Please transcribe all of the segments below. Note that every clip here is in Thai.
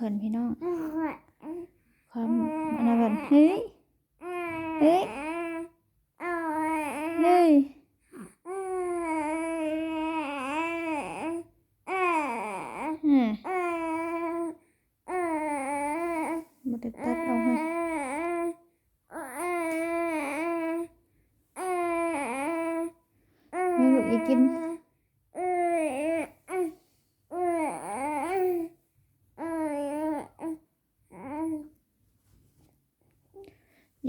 เพิ่นพี่น้องความอันนั้นเพิ่นเฮ้ยเฮ้ยเฮ้ยอืมบ่ได้ตัดเอาให้ให้ลูกอีกกิน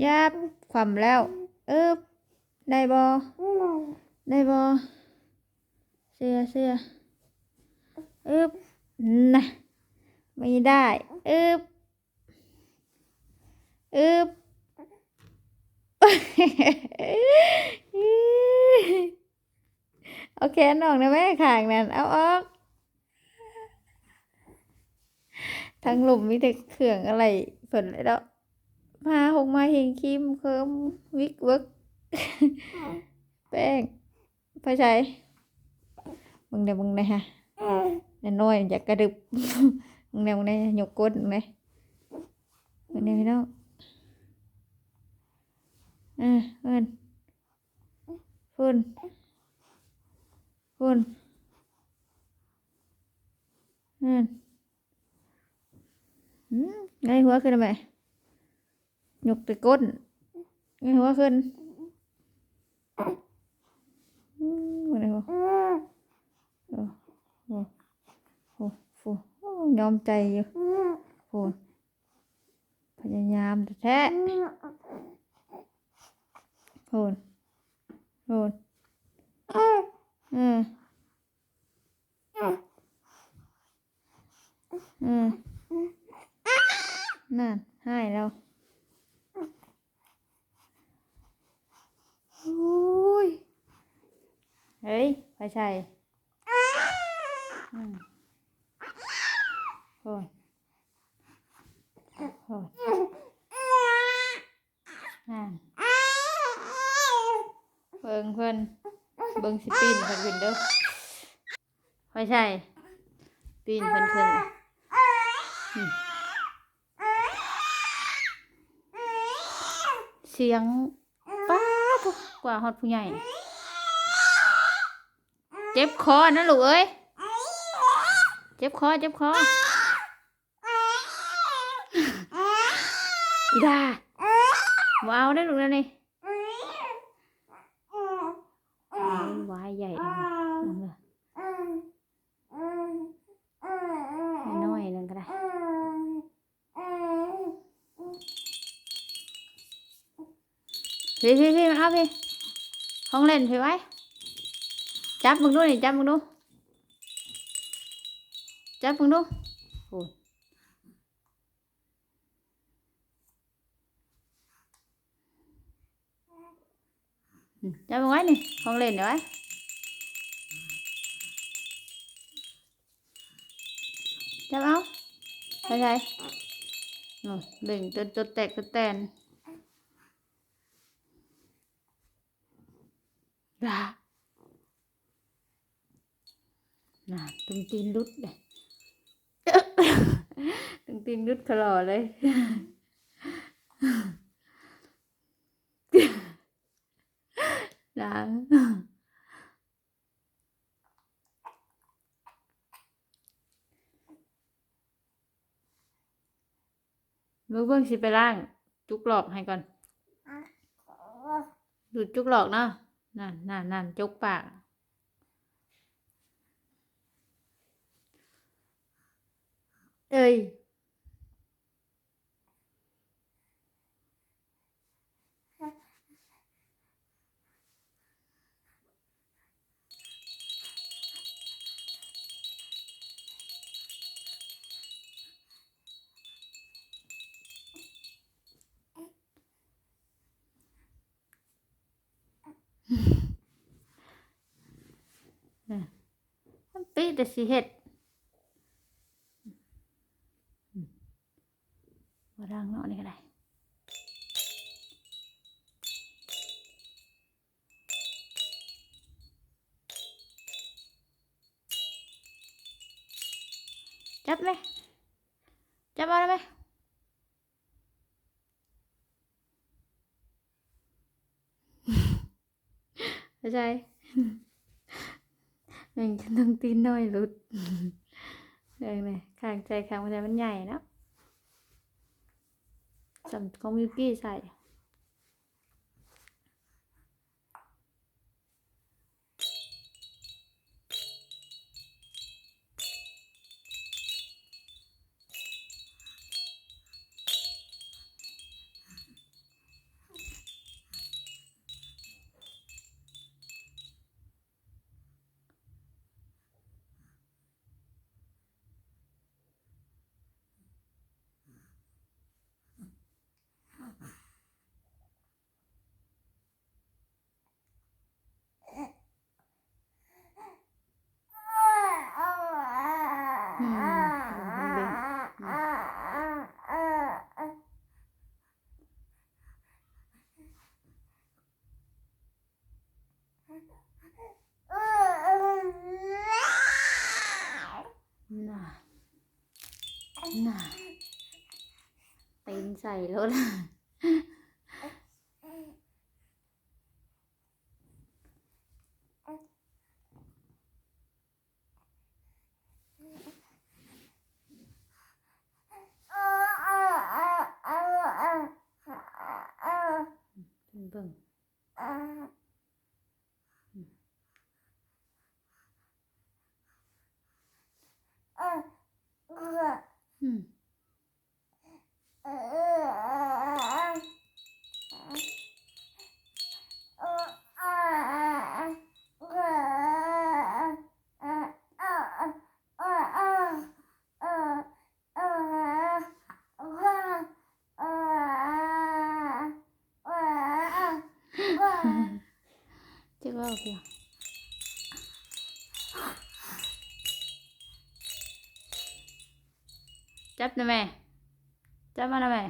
ยับความแล้วเอิบได้บ่ได้บ่เสื้อเสื้ออึบนะไม่ได้อึบอึบโอเคน้องนะแม่ขางนั่นเอาออกทั้งหลุมมีแต่เครื่องอะไรเพิ่นเลยแล้ว มาหกมาเฮงครีมเคิมวิกเวิร์กแป้งพอใช้มึงเดี๋ยวมึงนะฮะน้อยๆอยากกระดึบมึงเดี๋ยวมึงนะยกก้นมึงนะมึงเดี๋ยวพี่น้องอ่าเอินฝุ่นฝุ่นอืมอืมไงหัวขึ้นทำไม ยกแตะก้นไงหัวขึ้นอืมอะไรวะโอ้โหโอ้โหยอมใจอยู่โอ้พยายามแท้โอ้โอ้อืมอืมนั่นให้แล้วโอ้ย เฮ้ย ไปใช่อืมโอ้ยโอ้ยนั่นเบิ่งเพิ่นเบิ่งสิปีนเพิ่นขึ้นเด้อไปใช่ปีนเพิ่นขึ้นอืมเสียงป้าดกว่าฮอดผู้ใหญ่ เจ็บคอนะลูกเอ้ย เจ็บคอ เจ็บคออีดาว้าวได้ลูกแล้วนี่วายใหญ่เอาลงเลยให้น้อยหนึงก็ได้พี่พี่พี่มาเอาพี่ของเล่นพี่ไว้ จับมึงดูนี่จับมึงดูจับมึงดูโอ้ยอืมจับมึงไว้นี่ของเล่นเดี๋ยวไว้จับเอาไปใช่โอ้ยเบ่งจนจนแตกจนแตนด่า น่ะตึงตีนรุดเลยตึงตีนรุดตลอดเลยนะมือเบิ่งสิไปล่าง จุกหลอกให้ก่อนดูดจุกหลอกเนาะนั่นนั่นนั่นจุกปาก เอ้ยมันปีแต่สิเฮ็ด จับเอาได้ไหมเข้าใจแม่งจะต้องตีนน้อยรุดเรื่องนี้ข้างใจข้างใจมันใหญ่นะสำของมิวกี้ใส่ อืมเบ่ง น่ะน่ะตีนใส่แล้วล่ะ เบิ่งเบิ่งอืมเจ๊ก็เอาเพียง จับนะแม่จับมานะแม่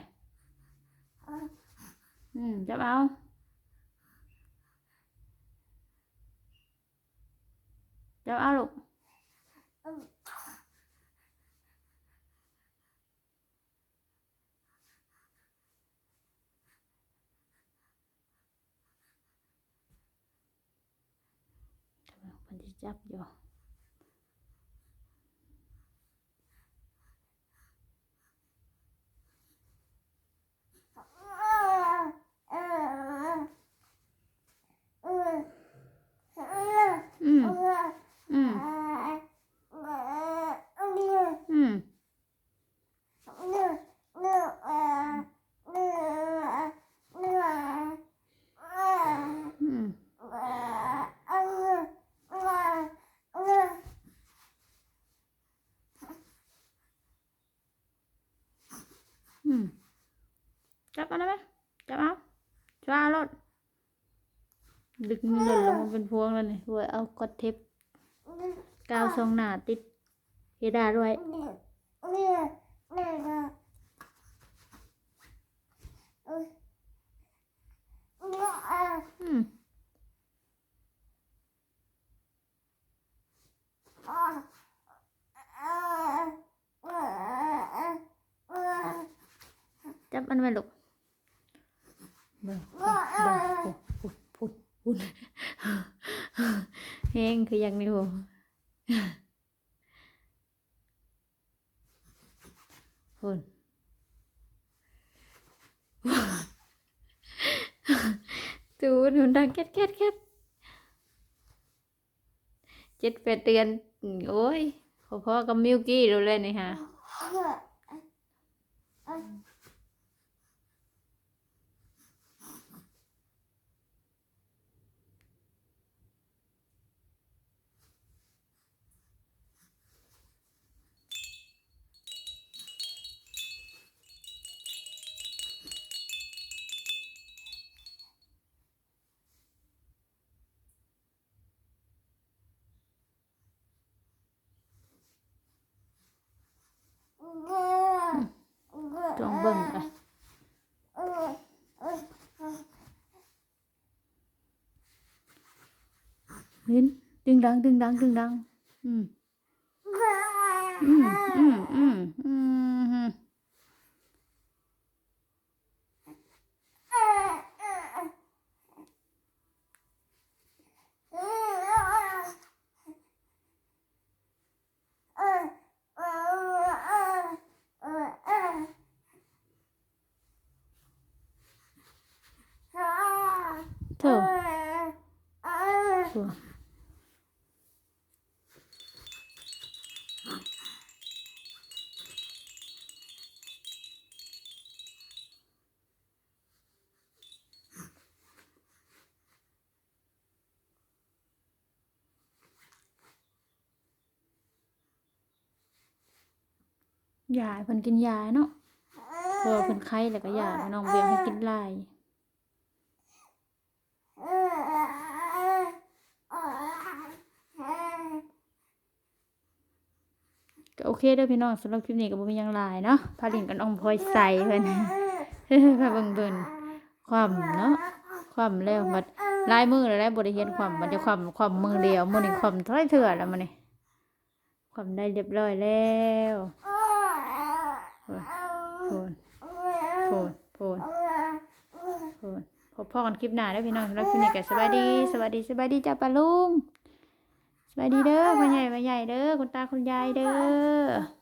อืม จับเอาจับเอาลูก มันจะจับอยู่อืม อืม อืม อืม อืม จับเอาได้ไหมจับเอาช่วยเอารถดึงหล่นลงมาเป็นพวงแล้วนี่เว้ยเอากดเทปกาวทรงหนาติดเพดานด้วยอืม จับมัน ไว้ลูกเบิ่งพุ่นพุ่นพุ่นแห้งคือยังนี่โหพุ่นตูนมันดังแก๊ดแก๊ดแก๊ดเจ็ดแปดเดือน โอ้ยพ่อๆกับมิวกี้ดูเลยนี่ฮะ จงเบิ่งไป เห็นดึงดังดึงดังดึงดัง อืม อืม อืม อืม ยาเพิ่นกินยาเนาะพราะว่าเพิ่นไข้แล้วก็ยาน้องเบียงให้กินหลายก็โอเคเด้อพี่น้องสำหรับคลิปนี้ก็บ่มีหยังหลายเนาะพาลินกันอองพลอยใส่เพิ่นพาเบิ่งเบิ่นความเนาะความแล้วบัดลายมือแล้วได้บ่ได้เห็นความมันจะความความมือเดียวมื้อนี้ความเท่าไรเถื่อแล้วมื้อนี้ความได้เรียบร้อยแล้ว พนโพนโพนโพนพบพ่อกันคลิปหน้าได้พี่น้องสำหรับคลิปนี้ก็สวัสดี สวัสดีสวัสดีจ้าปลาลุงสวัสดีเด้อพ่อใหญ่พ่อใหญ่เด้อคุณตาคุณยายเด้อ